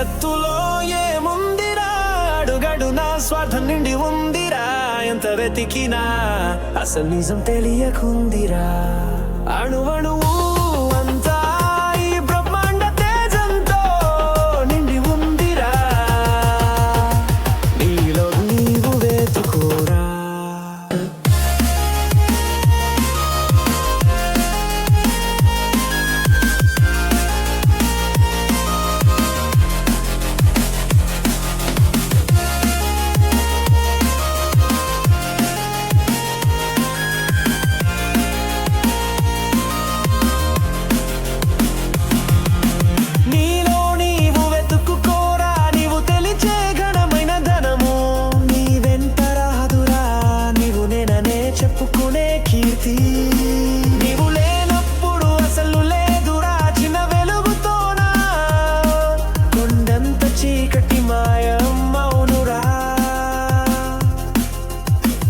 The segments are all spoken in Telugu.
ఎత్తులో ఏముందిరా? అడుగడు నా స్వార్థం నిండి ఉందిరా? ఎంత వెతికినా అసలు నిజం తెలియకుందిరా. అణువణువు పరిస్థితి నీవు లేనప్పుడు అసలు లేదురా చిన్న వెలుగుతోనా? కొండంత చీకటి మాయం మౌనురా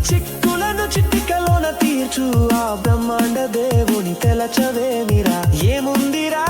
చిక్కులను చిట్టికలోన తీర్చు ఆ బ్రహ్మాండ దేవుని తెలచవేమిరా? ఏముందిరా?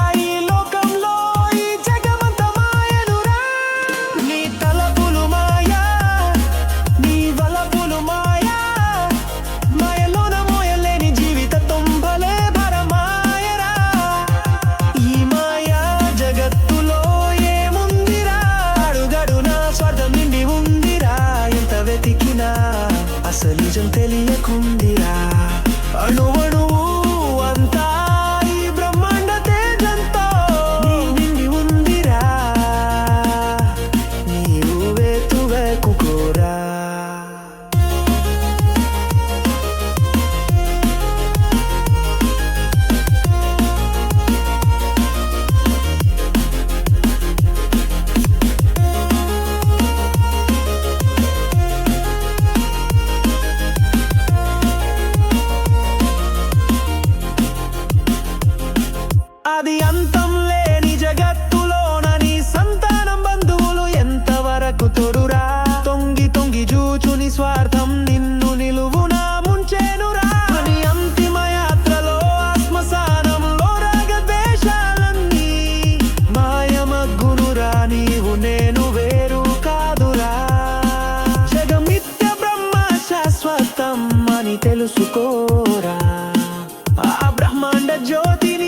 తెలుసుకోరా? ఆ బ్రహ్మాండ జ్యోతిని